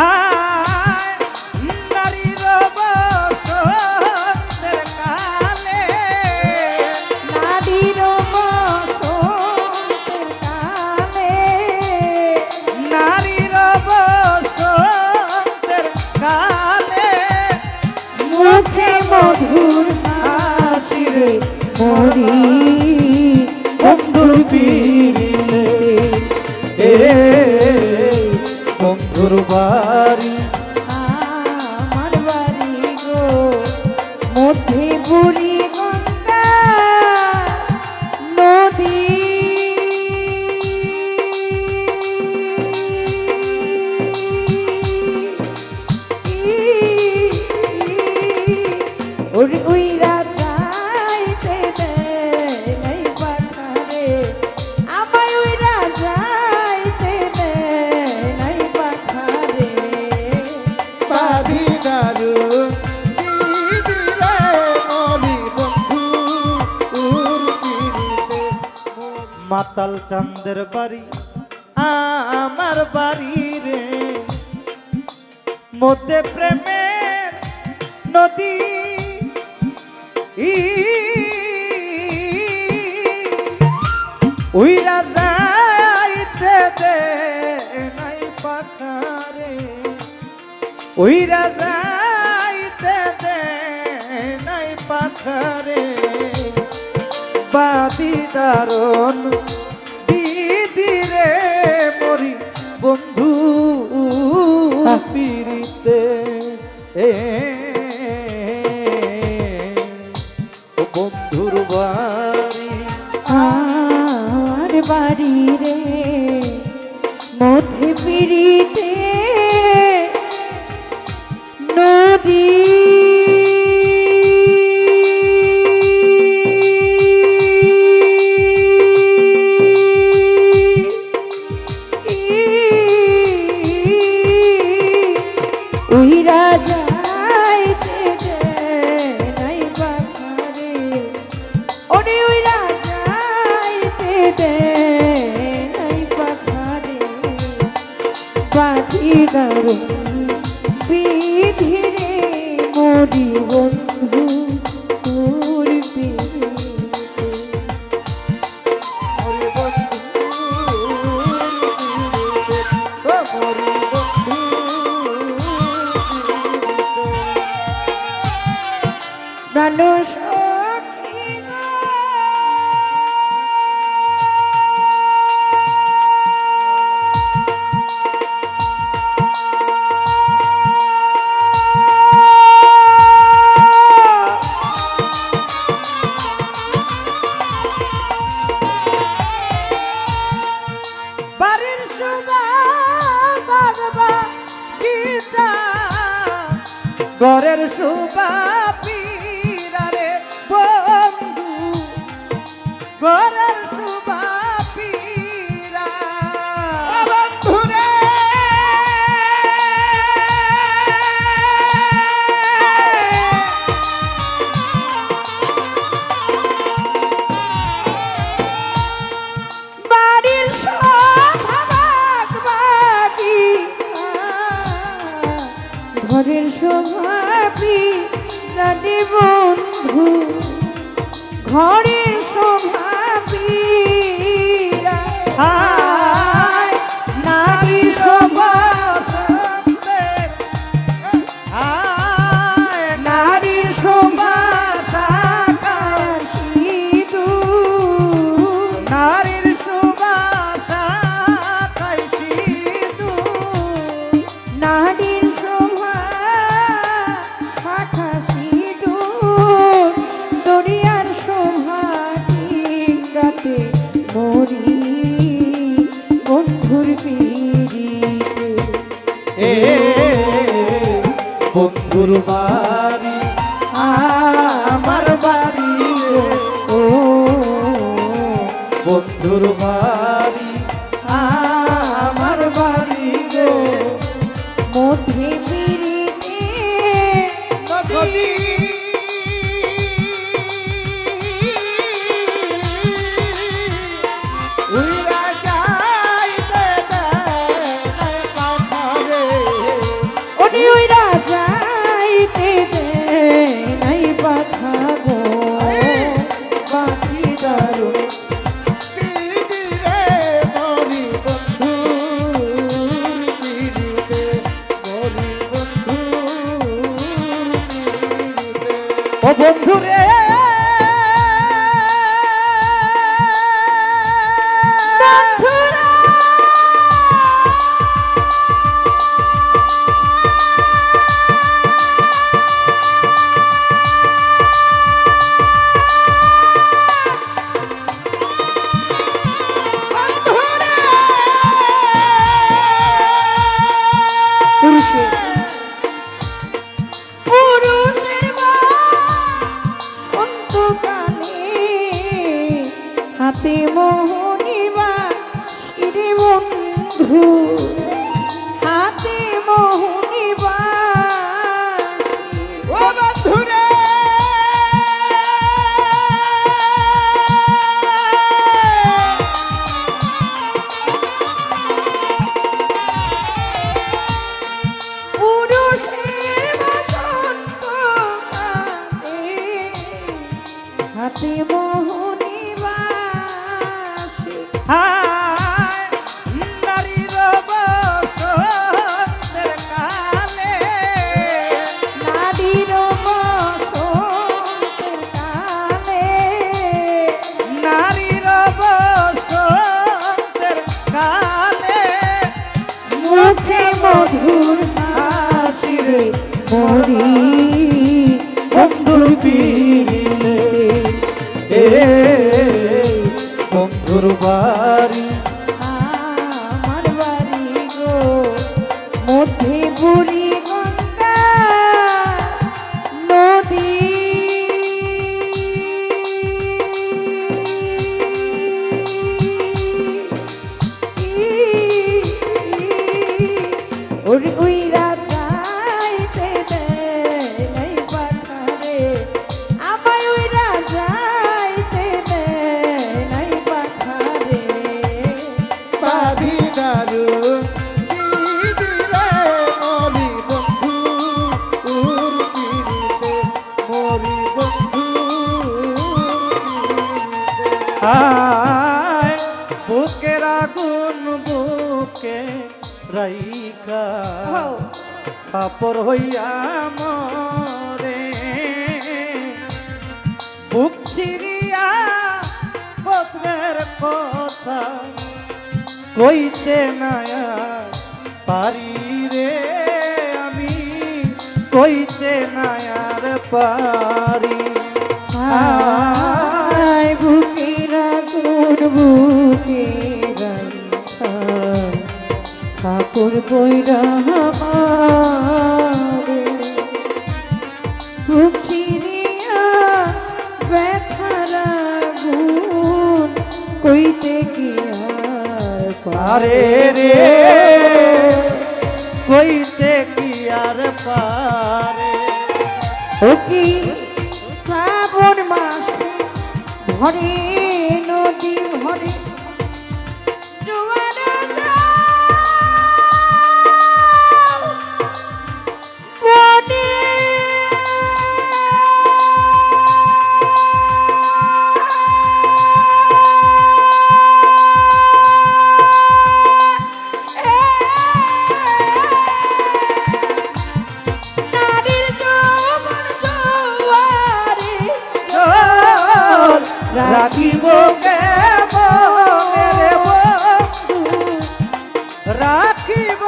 Ah! মাতাল চান্দের বাড়ি, আমার বাড়ি রে। মধ্যে প্রেমের নদী ওই রাজাইতে দে নাই পাখারে। ওই রাজাইতে দে নাই পাখারে। বাদি দারণ বিদিরে মরি বন্ধু পিড়িতে। বন্ধুর বাড়ি। আর বাড়ি রে মধ্যে পিড়িতে। নদী ঘরের সুপা ঘরে গুরু ভাই বন্ধুরে বন্ধু। বন্ধুর বাড়ি আমার বাড়ি গো মধ্যে বুড়ি ওর আয় বুকের আগুন বুকে রাইকা কাপড় হইয়া মরে বুক চিরিয়া বদলের কথা কইতে নায়া পারি রে আমি কইতে নায়ার পারি। বুকে রাগুন বুকে রাইখা, কাপড় বইরা আমারে। বুক ব্যথা কইতে আর আরে রে? কইতে আর পারে? ও কি শ্রাবণ মাস ভরে রাখিব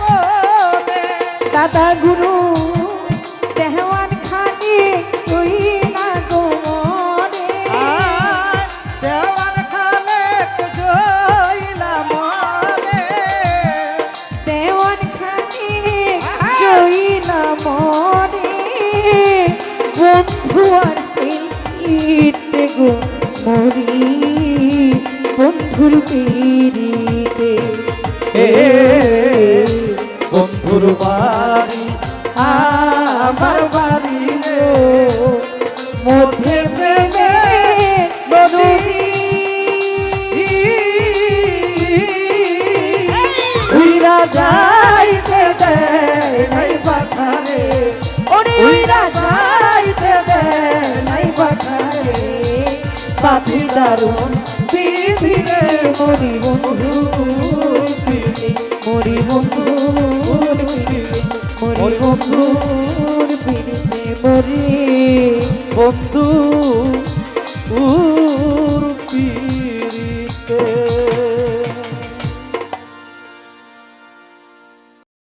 মনে দাদা গুরু দেহওয়ান খানি তুই না গোমরে আয় দেওয়ার খালে জইলা মরে দেওয়ান খানি জইলা মরে বন্ধু আর গো মরি বন্ধুর পিড়িতে এ বন্ধুর বাড়ি আমার বাড়ি রে। মধ্যে প্রেমে উইরা যাইতে দেয় নাই পাখারে। উইরা যাইতে দেয় নাই পাখারে। পাখি দারুণ বিধিরে মরি বন্ধু। মরি